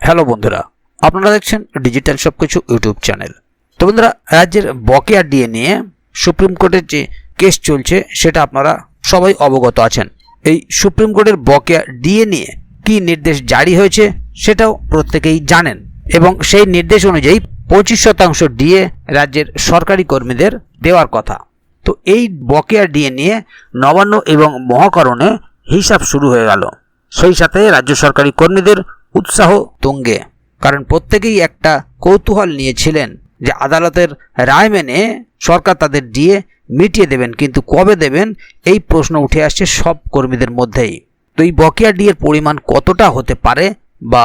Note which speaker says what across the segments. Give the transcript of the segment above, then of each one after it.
Speaker 1: Hello বন্ধুরা, আপনারা দেখছেন ডিজিটাল সবকিছু ইউটিউব চ্যানেল। তো বন্ধুরা, রাজ্যের বকেয়া ডিএ নিয়ে সুপ্রিম কোর্টের যে কেস চলছে, সেটা আপনারা সবাই অবগত আছেন। এই সুপ্রিম কোর্টের বকেয়া ডিএ নিয়ে কি নির্দেশ জারি হয়েছে, সেটাও প্রত্যেকেই জানেন। এবং সেই নির্দেশ অনুযায়ী পঁচিশ শতাংশ ডিএ রাজ্যের সরকারি কর্মীদের দেওয়ার কথা। তো এই বকেয়া ডিএ নিয়ে নবান্ন এবং মহাকরণে হিসাব শুরু হয়ে গেল। সেই সাথে রাজ্য সরকারি কর্মীদের উৎসাহ তুঙ্গে। কারণ প্রত্যেকেই একটা কৌতূহল নিয়েছিলেন যে আদালতের রায় মেনে সরকার তাদের ডিএ মিটিয়ে দেবেন, কিন্তু কবে দেবেন, এই প্রশ্ন উঠে আসছে সব কর্মীদের মধ্যেই। তো এই বকেয়া ডিএর পরিমাণ কতটা হতে পারে বা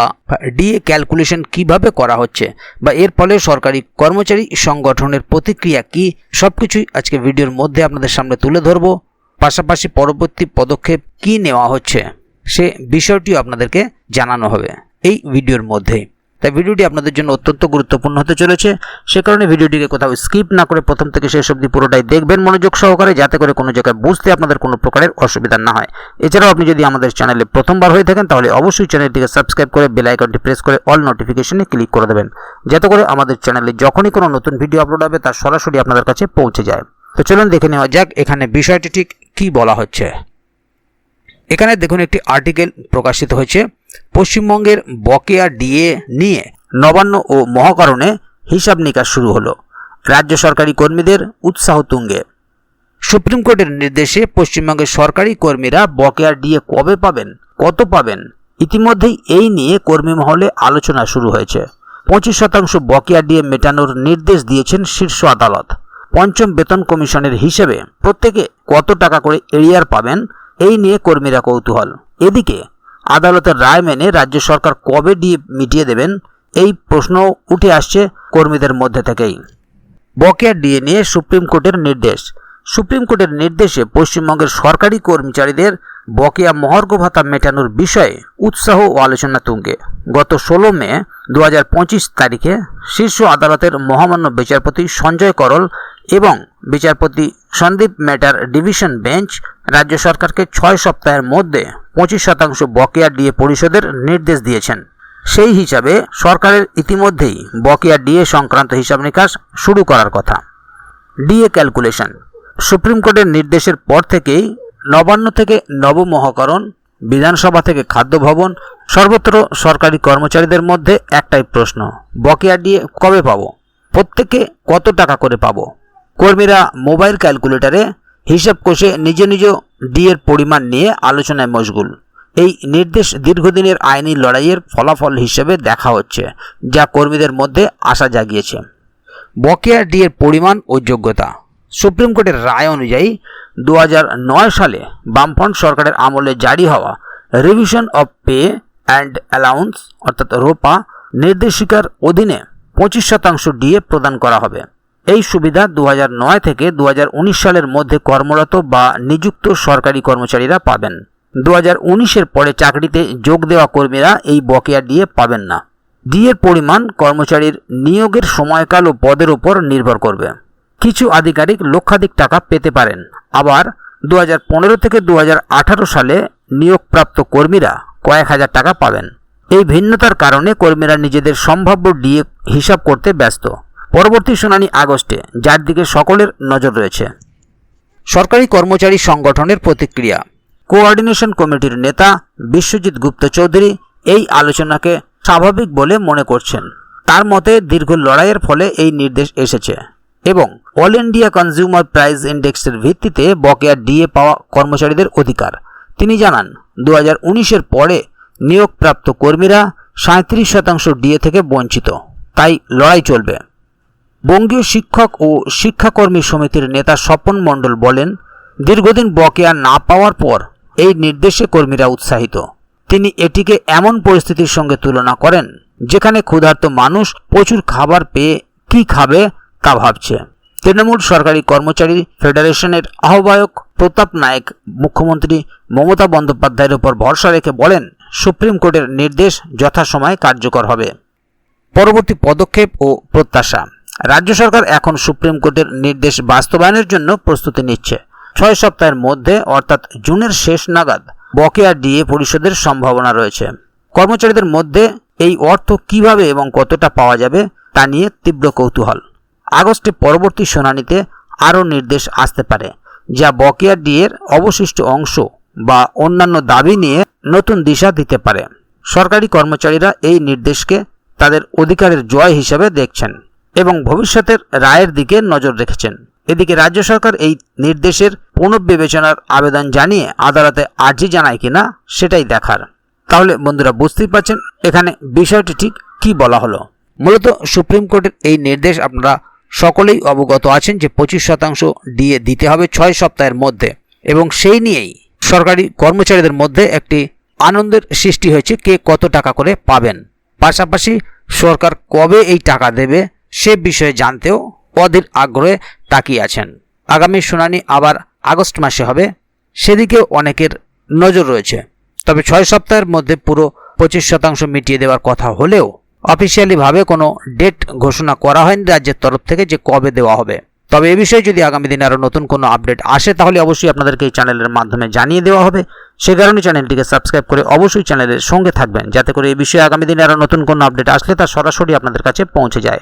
Speaker 1: ডিএ ক্যালকুলেশন কীভাবে করা হচ্ছে বা এর ফলে সরকারি কর্মচারী সংগঠনের প্রতিক্রিয়া কি সব কিছুই আজকে ভিডিওর মধ্যে আপনাদের সামনে তুলে ধরবো। পাশাপাশি পরবর্তী পদক্ষেপ কি নেওয়া হচ্ছে? সে বিষয়টিও আপনাদেরকে জানানো হবে এই ভিডিওর মধ্যেই তাই ভিডিওটি আপনাদের জন্য অত্যন্ত গুরুত্বপূর্ণ হতে চলেছে। সে কারণে ভিডিওটিকে কোথাও স্কিপ না করে প্রথম থেকে শেষ অবধি পুরোটাই দেখবেন মনোযোগ সহকারে, যাতে করে কোনো জায়গায় বুঝতে আপনাদের কোনো প্রকারের অসুবিধা না হয়। এছাড়াও আপনি যদি আমাদের চ্যানেলে প্রথমবার হয়ে থাকেন, তাহলে অবশ্যই চ্যানেলটিকে সাবস্ক্রাইব করে বেল আইকনটি প্রেস করে অল নোটিফিকেশনে ক্লিক করে দেবেন। যাতে করে আমাদের চ্যানেলে যখনই কোনো নতুন ভিডিও আপলোড হবে তার সরাসরি আপনাদের কাছে পৌঁছে যায়। তো চলুন দেখে নেওয়া যাক এখানে বিষয়টি ঠিক কী বলা হচ্ছে। এখানে দেখুন একটি আর্টিকেল প্রকাশিত হয়েছে। পশ্চিমবঙ্গের বকেয়া ডিএ নিয়ে নবান্ন ও মহাকরণে হিসাব নিকাশ শুরু হলো। রাজ্য সরকারি কর্মীদের উৎসাহ তুঙ্গে। সুপ্রিম কোর্টের নির্দেশে পশ্চিমবঙ্গের সরকারি কর্মীরা বকেয়া ডিএ কবে পাবেন, কত পাবেন, ইতিমধ্যেই এই নিয়ে কর্মী মহলে আলোচনা শুরু হয়েছে। পঁচিশ শতাংশ বকেয়া ডিএ মেটানোর নির্দেশ দিয়েছেন শীর্ষ আদালত। পঞ্চম বেতন কমিশনের হিসেবে প্রত্যেকে কত টাকা করে এরিয়ার পাবেন এই নিয়ে কর্মীরা কৌতূহল। এদিকে আদালতের রায় মেনে রাজ্য সরকার কবে ডিএ মিটিয়ে দেবেন, এই প্রশ্ন উঠে আসছে কর্মীদের মধ্যে থেকেই। বকেয়া ডিএ নিয়ে সুপ্রিম কোর্টের নির্দেশ। সুপ্রিম কোর্টের নির্দেশে পশ্চিমবঙ্গের সরকারি কর্মচারীদের বকেয়া মহার্ঘ ভাতা মেটানোর বিষয়ে উৎসাহ ও আলোচনা তুঙ্গে। গত ষোলো মে দু হাজার পঁচিশ তারিখে শীর্ষ আদালতের মহামান্য বিচারপতি সঞ্জয় করল এবং বিচারপতি সন্দীপ ম্যাটার ডিভিশন বেঞ্চ রাজ্য সরকারকে ছয় সপ্তাহের মধ্যে পঁচিশ শতাংশ বকেয়া ডিএ পরিশোধের নির্দেশ দিয়েছেন। সেই হিসাবে সরকারের ইতিমধ্যেই বকেয়া ডিএ সংক্রান্ত হিসাব নিকাশ শুরু করার কথা। DA calculation. সুপ্রিম কোর্টের নির্দেশের পর থেকেই নবান্ন থেকে নবমহাকরণ, বিধানসভা থেকে খাদ্য ভবন, সর্বত্র সরকারি কর্মচারীদের মধ্যে একটাই প্রশ্ন, বকেয়া ডিএ কবে পাবো? প্রত্যেকে কত টাকা করে পাবো? কর্মীরা মোবাইল ক্যালকুলেটরে হিসাব কষে নিজ নিজ ডিএর পরিমাণ নিয়ে আলোচনায় মশগুল। এই নির্দেশ দীর্ঘদিনের আইনি লড়াইয়ের ফলাফল হিসেবে দেখা হচ্ছে, যা কর্মীদের মধ্যে আশা জাগিয়েছে। বকেয়া ডিএর পরিমাণ ও যোগ্যতা। সুপ্রিম কোর্টের রায় অনুযায়ী দু হাজার নয় সালে বামফ্রন্ট সরকারের আমলে জারি হওয়া revision of pay and allowance, অর্থাৎ রোপা, নির্দেশিকার অধীনে পঁচিশ শতাংশ ডিএ প্রদান করা হবে। এই সুবিধা দু হাজার নয় থেকে দু হাজার উনিশ সালের মধ্যে কর্মরত বা নিযুক্ত সরকারি কর্মচারীরা পাবেন। দু হাজার উনিশের পরে চাকরিতে যোগ দেওয়া কর্মীরা এই বকেয়া ডিএ পাবেন না। ডিএর পরিমাণ কর্মচারীর নিয়োগের সময়কাল ও পদের উপর নির্ভর করবে। কিছু আধিকারিক লক্ষাধিক টাকা পেতে পারেন। আবার দু হাজার পনেরো থেকে দু হাজার আঠারো সালে নিয়োগপ্রাপ্ত কর্মীরা কয়েক হাজার টাকা পাবেন। এই ভিন্নতার কারণে কর্মীরা নিজেদের সম্ভাব্য ডিএ হিসাব করতে ব্যস্ত। পরবর্তী শুনানি আগস্টে যার দিকে সকলের নজর রয়েছে। সরকারি কর্মচারী সংগঠনের প্রতিক্রিয়া। কোঅর্ডিনেশন কমিটির নেতা বিশ্বজিৎ গুপ্ত চৌধুরী এই আলোচনাকে স্বাভাবিক বলে মনে করছেন। তার মতে দীর্ঘ লড়াইয়ের ফলে এই নির্দেশ এসেছে এবং অল ইন্ডিয়া কনজিউমার প্রাইস ইন্ডেক্সের ভিত্তিতে বকেয়া ডিএ পাওয়া কর্মচারীদের অধিকার। তিনি জানান দু হাজার উনিশের পরে নিয়োগপ্রাপ্ত কর্মীরা সাঁত্রিশ শতাংশ ডিএ থেকে বঞ্চিত। তাই লড়াই চলবে। বঙ্গীয় শিক্ষক ও শিক্ষাকর্মী সমিতির নেতা স্বপন মণ্ডল বলেন, দীর্ঘদিন বকেয়া না পাওয়ার পর এই নির্দেশে কর্মীরা উৎসাহিত। তিনি এটিকে এমন পরিস্থিতির সঙ্গে তুলনা করেন, যেখানে ক্ষুধার্ত মানুষ প্রচুর খাবার পেয়ে কি খাবে তা ভাবছে। তৃণমূল সরকারি কর্মচারী ফেডারেশনের আহ্বায়ক প্রতাপ নায়েক, মুখ্যমন্ত্রী মমতা বন্দ্যোপাধ্যায়ের উপর ভরসা রেখে বলেন, সুপ্রিম কোর্টের নির্দেশ যথাসময়ে কার্যকর হবে। পরবর্তী পদক্ষেপ ও প্রত্যাশা। রাজ্য সরকার এখন সুপ্রিম কোর্টের নির্দেশ বাস্তবায়নের জন্য প্রস্তুতি নিচ্ছে। ছয় সপ্তাহের মধ্যে, অর্থাৎ জুনের শেষ নাগাদ, বকেয়া ডিএ পরিশোধের সম্ভাবনা রয়েছে। কর্মচারীদের মধ্যে এই অর্থ কীভাবে এবং কতটা পাওয়া যাবে, তা নিয়ে তীব্র কৌতূহল। আগস্টে পরবর্তী শুনানিতে আরও নির্দেশ আসতে পারে, যা বকেয়া ডিএর অবশিষ্ট অংশ বা অন্যান্য দাবি নিয়ে নতুন দিশা দিতে পারে। সরকারি কর্মচারীরা এই নির্দেশকে তাদের অধিকারের জয় হিসেবে দেখছেন। এবং ভবিষ্যতের রায়ের দিকে নজর রেখেছেন। এদিকে রাজ্য সরকার এই নির্দেশের পুনর্বিবেচনার আবেদন জানিয়ে আদালতে আর্জি জানায় কিনা সেটাই দেখার। তাহলে বন্ধুরা বুঝতেই পারছেন এখানে বিষয়টি ঠিক কি বলা হলো। মূলত সুপ্রিম কোর্টের এই নির্দেশ আপনারা সকলেই অবগত আছেন যে পঁচিশ শতাংশ ডিএ দিতে হবে ছয় সপ্তাহের মধ্যে এবং সেই নিয়েই সরকারি কর্মচারীদের মধ্যে একটি আনন্দের সৃষ্টি হয়েছে কে কত টাকা করে পাবেন। পাশাপাশি সরকার কবে এই টাকা দেবে সে বিষয়ে জানতেও অধীর আগ্রহে তাকিয়ে আছেন। আগামী শুনানি আবার আগস্ট মাসে হবে। সেদিকেও অনেকের নজর রয়েছে। তবে ছয় সপ্তাহের মধ্যে পুরো পঁচিশ শতাংশ মিটিয়ে দেওয়ার কথা হলেও অফিসিয়ালিভাবে কোনো ডেট ঘোষণা করা হয়নি রাজ্যের তরফ থেকে যে কবে দেওয়া হবে। তবে এ বিষয়ে যদি আগামী দিনে আরও নতুন কোনো আপডেট আসে, তাহলে অবশ্যই আপনাদেরকে এই চ্যানেলের মাধ্যমে জানিয়ে দেওয়া হবে। সে কারণে চ্যানেলটিকে সাবস্ক্রাইব করে অবশ্যই চ্যানেলের সঙ্গে থাকবেন, যাতে করে এই বিষয়ে আগামী দিনে আরও নতুন কোনো আপডেট আসলে তা সরাসরি আপনাদের কাছে পৌঁছে যায়।